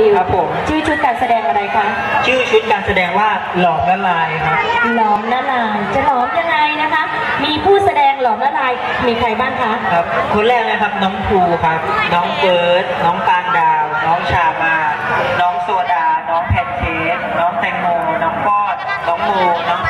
ดิวครับผม ชื่อชุดการแสดงอะไรคะ ชื่อชุดการแสดงว่าหลอกละลายครับ หลอมละลายจะหลอมยังไงนะคะ มีผู้แสดงหลอมละลายมีใครบ้างคะ ครับ คนแรกนะครับน้องภูครับ น้องเบิร์ดน้องปานดาว น้องชามา น้องโซดา น้องแพนเค้กน้องแตงโม น้องปอดน้องโม น้องจักรจันทร์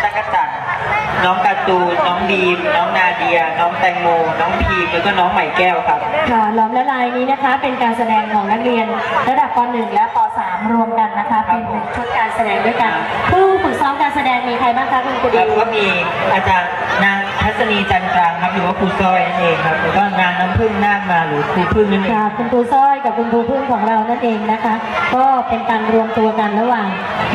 น้องการ์ตูนน้องบีม น้องนาเดีย น้องแตงโม น้องพีมแล้วก็น้องใหม่แก้วครับ ค่ะหลอมละลายนี้นะคะ เป็นการแสดงของนักเรียน ระดับป .1 และป .3 รวมกันนะคะ เป็นหนึ่งชุดการแสดงด้วยกัน ผู้ฝึกซ้อมการแสดงมีใครบ้างคะคุณครูคดิรับวก็มีอาจารย์นาง ทัศนีจันทร์กลางครับหรือว่าครูซอยนั่นเองครับแล้วก็นางน้ำพึ่งนาคมาหรือครูพึ่งนั่นเองค่ะคุณครูสร้อยกับคุณครูพึ่งของเรานั่นเองนะคะ ก็เป็นการรวมตัวกันระหว่าง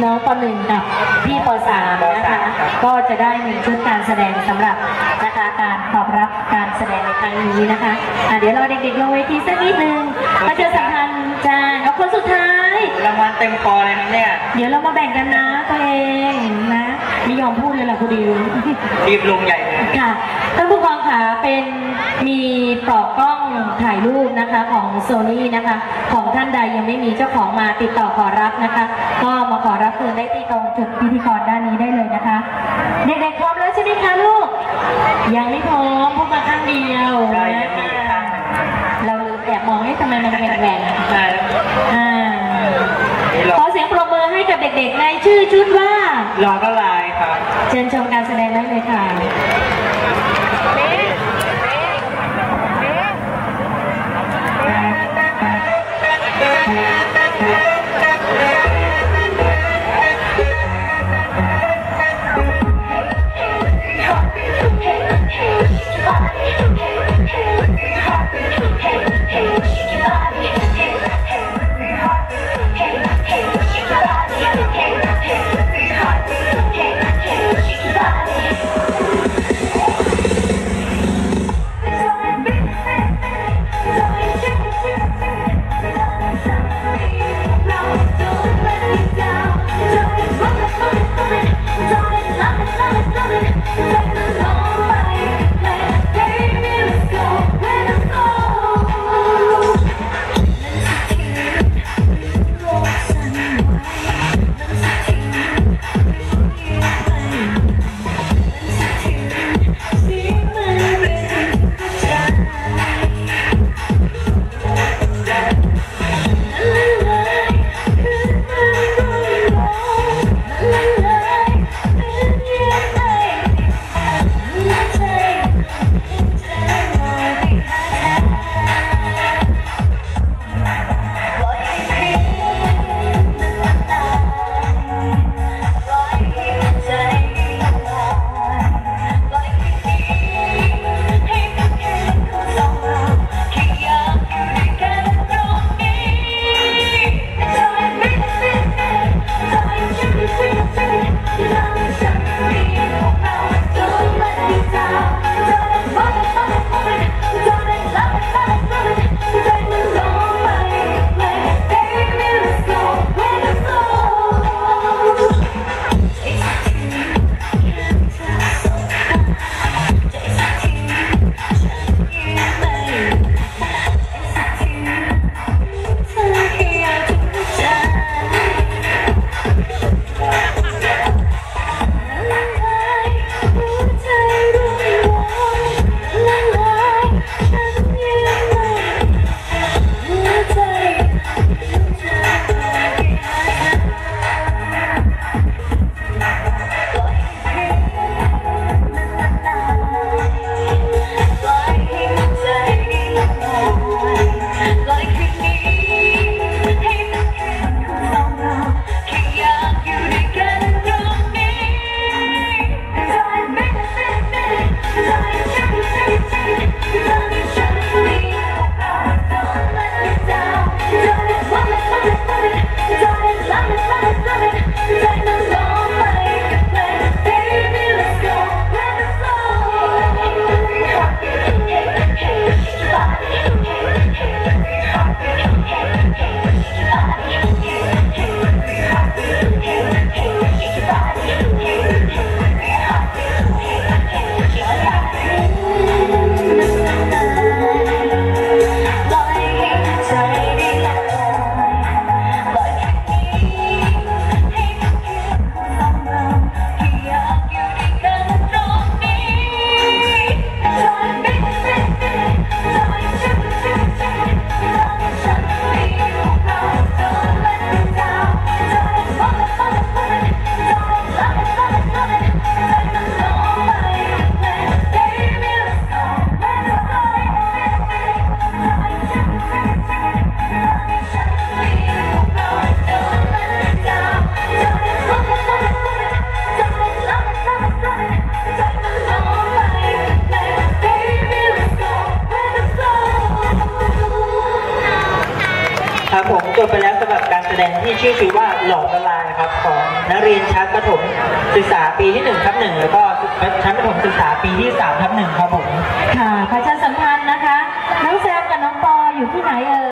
น้องป .1 กับพี่ป .3 นะคะ ก็จะได้มีชุดการแสดงสำหรับนะคะการตอบรับการแสดงในครั้งนี้นะคะอะเดี๋ยวเราเด็กๆลงเวทีสักนิดนึงประชาสัมพันธ์จ้าเอาคนสุดท้าย รางวัลเต็มคอเลยนะเนี่ยเดี๋ยวเรามาแบ่งกันนะตัวเองนะไม่ยอมพูดเลยล่ะคุณดิว รีบลงใหญ่เลย ค่ะท่านผู้กองขาเป็นมีปลอกกล้องถ่ายรูปนะคะของโซนี่นะคะ ของท่านใดยังไม่มีเจ้าของมาติดต่อขอรับนะคะ ก็มาขอรับคืนได้ที่ตรงจุดพิธีกรด้านนี้ได้เลยนะคะ เด็กๆพร้อมแล้วใช่ไหมคะลูก ยังไม่พร้อมเพราะมาข้างเดียวใช่ยังมีอีกข้างหนึ่งเราลืมแอบมองให้ทำไมมันเป็นแหวนใช่แล้วอ่านี่หลขออกเสียงปรบมือให้กับเด็กๆในชื่อชุดว่าหลอกละลายครับ เชิญชมการแสดงได้เลยค่ะ สดงที่ชื่อชื่อว่าหลอกละลายครับของนักเรียนชั้นประถมศึกษาปีที่1ทับหนึ่งแล้วก็ชั้นประถมศึกษาปีที่3ทับหนึ่งครับผม ค่ะประชาสัมพันธ์นะคะ น้องแซมกับน้องปออยู่ที่ไหนเอ่ย